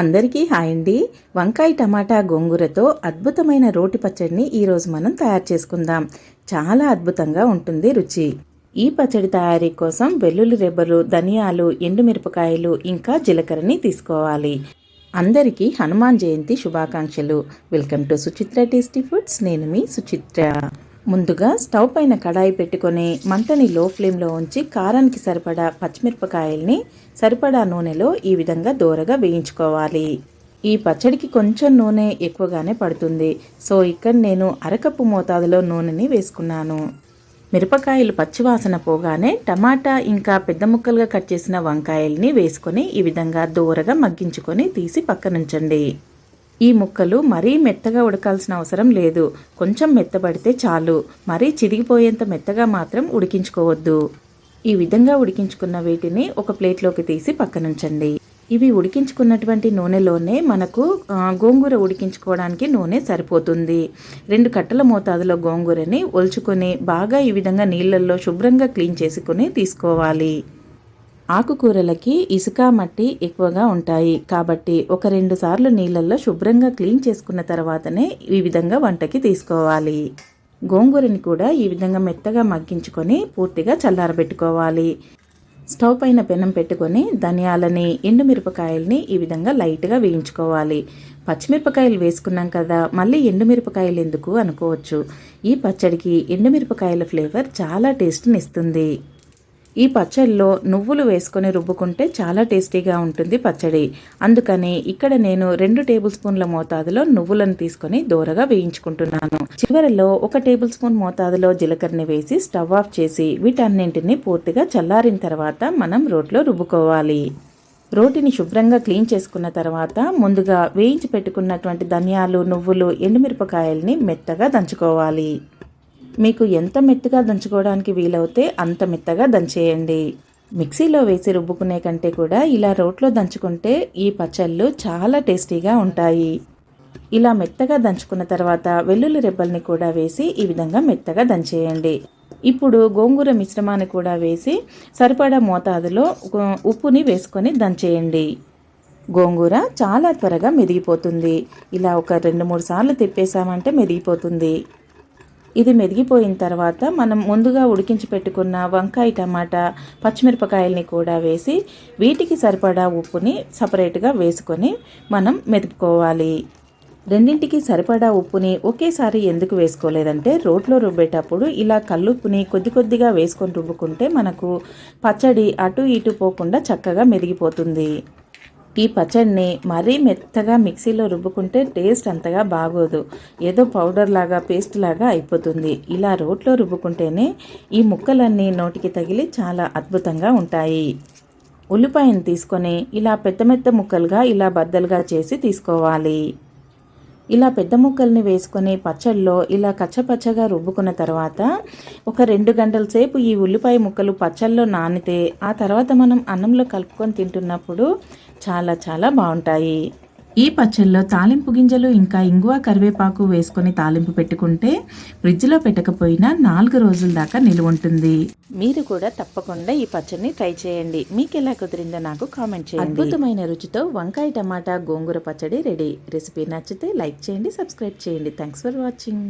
అందరికీ హాయ్ అండి. వంకాయ టమాటా గోంగూరతో అద్భుతమైన రోటి పచ్చడిని ఈరోజు మనం తయారు చేసుకుందాం. చాలా అద్భుతంగా ఉంటుంది రుచి. ఈ పచ్చడి తయారీ కోసం వెల్లుల్లి రెబ్బలు ధనియాలు ఎండుమిరపకాయలు ఇంకా జీలకర్రని తీసుకోవాలి. అందరికీ హనుమాన్ జయంతి శుభాకాంక్షలు. Welcome to Suchitra tasty foods. నేను మీ సుచిత్ర. ముందుగా స్టవ్ పైన కడాయి పెట్టుకొని మంటని లో ఫ్లేమ్లో ఉంచి కారానికి సరిపడా పచ్చిమిరపకాయల్ని సరిపడా నూనెలో ఈ విధంగా దోరగా వేయించుకోవాలి. ఈ పచ్చడికి కొంచెం నూనె ఎక్కువగానే పడుతుంది. సో ఇక్కడ నేను అరకప్పు మోతాదులో నూనెని వేసుకున్నాను. మిరపకాయలు పచ్చివాసన పోగానే టమాటా ఇంకా పెద్ద ముక్కలుగా కట్ చేసిన వంకాయల్ని వేసుకొని ఈ విధంగా దూరగా మగ్గించుకొని తీసి పక్కనుంచండి. ఈ ముక్కలు మరీ మెత్తగా ఉడకాల్సిన అవసరం లేదు. కొంచెం మెత్తబడితే చాలు. మరీ చిరిగిపోయేంత మెత్తగా మాత్రం ఉడికించుకోవద్దు. ఈ విధంగా ఉడికించుకున్న వీటిని ఒక ప్లేట్లోకి తీసి పక్కనుంచండి. ఇవి ఉడికించుకున్నటువంటి నూనెలోనే మనకు గోంగూర ఉడికించుకోవడానికి నూనె సరిపోతుంది. రెండు కట్టల మోతాదులో గోంగూరని ఒలుచుకొని బాగా ఈ విధంగా నీళ్ళల్లో శుభ్రంగా క్లీన్ చేసుకుని తీసుకోవాలి. ఆకుకూరలకి ఇసుక మట్టి ఎక్కువగా ఉంటాయి. కాబట్టి ఒక రెండు సార్లు నీళ్ళల్లో శుభ్రంగా క్లీన్ చేసుకున్న తర్వాతనే ఈ విధంగా వంటకి తీసుకోవాలి. గోంగూరని కూడా ఈ విధంగా మెత్తగా మగ్గించుకొని పూర్తిగా చల్లారబెట్టుకోవాలి. స్టవ్ పైన పెనం పెట్టుకొని ధనియాలని ఎండుమిరపకాయల్ని ఈ విధంగా లైట్గా వేయించుకోవాలి. పచ్చిమిరపకాయలు వేసుకున్నాం కదా మళ్ళీ ఎండుమిరపకాయలు ఎందుకు అనుకోవచ్చు. ఈ పచ్చడికి ఎండుమిరపకాయల ఫ్లేవర్ చాలా టేస్ట్ని ఇస్తుంది. ఈ పచ్చడిలో నువ్వులు వేసుకొని రుబ్బుకుంటే చాలా టేస్టీగా ఉంటుంది పచ్చడి. అందుకని ఇక్కడ నేను రెండు టేబుల్ స్పూన్ల మోతాదులో నువ్వులను తీసుకొని దూరగా వేయించుకుంటున్నాను. చివరిలో ఒక టేబుల్ స్పూన్ మోతాదులో జీలకర్రని వేసి స్టవ్ ఆఫ్ చేసి వీటన్నింటినీ పూర్తిగా చల్లారిన తర్వాత మనం రోట్లో రుబ్బుకోవాలి. రోటిని శుభ్రంగా క్లీన్ చేసుకున్న తర్వాత ముందుగా వేయించి పెట్టుకున్నటువంటి ధనియాలు నువ్వులు ఎండుమిరపకాయల్ని మెత్తగా దంచుకోవాలి. మీకు ఎంత మెత్తగా దంచుకోవడానికి వీలవుతే అంత మెత్తగా దంచేయండి. మిక్సీలో వేసి రుబ్బుకునే కంటే కూడా ఇలా రోట్లో దంచుకుంటే ఈ పచ్చళ్ళు చాలా టేస్టీగా ఉంటాయి. ఇలా మెత్తగా దంచుకున్న తర్వాత వెల్లుల్లి రెబ్బల్ని కూడా వేసి ఈ విధంగా మెత్తగా దంచేయండి. ఇప్పుడు గోంగూర మిశ్రమాన్ని కూడా వేసి సరిపడా మోతాదులో ఉప్పుని వేసుకొని దంచేయండి. గోంగూర చాలా త్వరగా మెదిగిపోతుంది. ఇలా ఒక రెండు మూడు సార్లు తిప్పేసామంటే మెదిగిపోతుంది. ఇది మెదిగిపోయిన తర్వాత మనం ముందుగా ఉడికించి పెట్టుకున్న వంకాయ టమాటా పచ్చిమిరపకాయల్ని కూడా వేసి వీటికి సరిపడా ఉప్పుని సపరేట్గా వేసుకొని మనం మెదుపుకోవాలి. రెండింటికి సరిపడా ఉప్పుని ఒకేసారి ఎందుకు వేసుకోలేదంటే రోట్లో రుబ్బేటప్పుడు ఇలా కల్లుప్పుని కొద్ది కొద్దిగా వేసుకొని రుబ్బుకుంటే మనకు పచ్చడి అటు ఇటు పోకుండా చక్కగా మెదిగిపోతుంది. ఈ పచ్చడిని మరీ మెత్తగా మిక్సీలో రుబ్బుకుంటే టేస్ట్ అంతగా బాగోదు. ఏదో పౌడర్ లాగా పేస్ట్ లాగా అయిపోతుంది. ఇలా రోట్లో రుబ్బుకుంటేనే ఈ ముక్కలన్నీ నోటికి తగిలి చాలా అద్భుతంగా ఉంటాయి. ఉల్లిపాయను తీసుకొని ఇలా పెద్ద మెత్త ముక్కలుగా ఇలా బద్దలుగా చేసి తీసుకోవాలి. ఇలా పెద్ద ముక్కల్ని వేసుకొని పచ్చళ్ళలో ఇలా కచ్చపచ్చగా రుబ్బుకున్న తర్వాత ఒక రెండు గంటల సేపు ఈ ఉల్లిపాయ ముక్కలు పచ్చళ్ళలో నానితే ఆ తర్వాత మనం అన్నంలో కలుపుకొని తింటున్నప్పుడు చాలా చాలా బాగుంటాయి. ఈ పచ్చళ్ళలో తాలింపు గింజలు ఇంకా ఇంగువ కరివేపాకు వేసుకొని తాలింపు పెట్టుకుంటే ఫ్రిడ్జ్లో పెట్టకపోయినా నాలుగు రోజుల దాకా నిలువ ఉంటుంది. మీరు కూడా తప్పకుండా ఈ పచ్చడిని ట్రై చేయండి. మీకు ఎలా కుదిరిందో నాకు కామెంట్ చేయండి. అద్భుతమైన రుచితో వంకాయ టమాటా గోంగూర పచ్చడి రెడీ. రెసిపీ నచ్చితే లైక్ చేయండి సబ్స్క్రైబ్ చేయండి. Thanks for watching.